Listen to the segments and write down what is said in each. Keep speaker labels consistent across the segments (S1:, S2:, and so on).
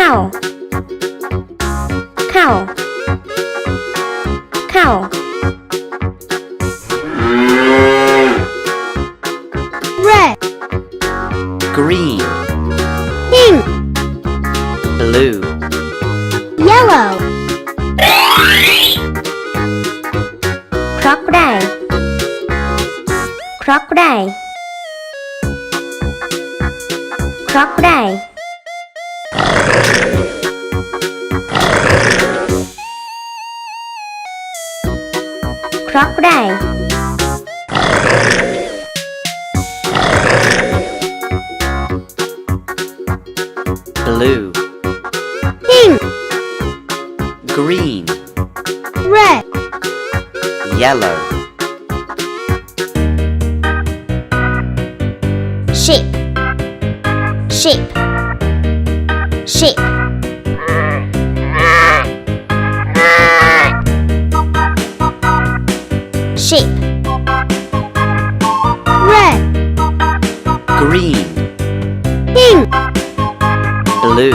S1: cow. Cow. Cow. Red.
S2: Green,
S1: pink.
S2: Blue,
S1: yellow. Crocodile. Crocodile. Crocodile
S2: blue,
S1: pink.
S2: Green,
S1: red.
S2: Yellow,
S1: sheep sheep sheep sheep red.
S2: Green,
S1: pink.
S2: Blue,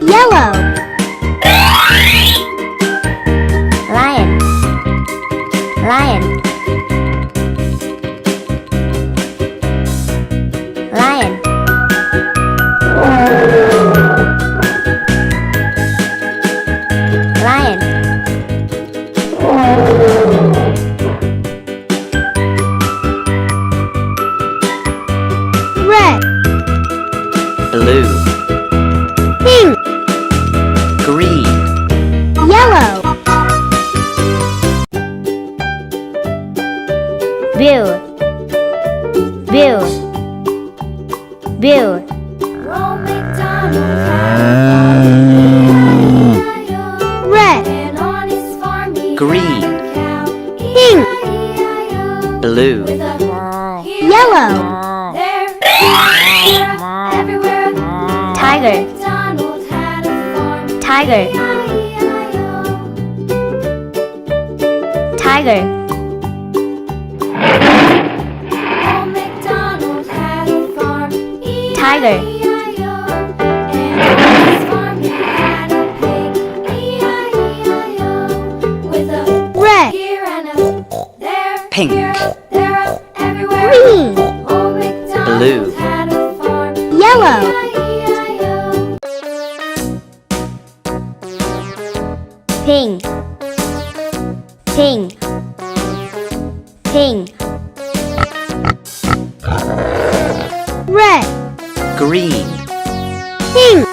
S1: yellow red
S2: blue,
S1: pink.
S2: Green,
S1: yellow. Bill. Bill. Bill. Red.
S2: Green,
S1: pink.
S2: Blue,
S1: yellow tiger. Tiger. Tiger. Tiger. red.
S2: Here and a pink,
S1: green.
S2: Blue,
S1: yellow pink Ping. red.
S2: Green,
S1: pink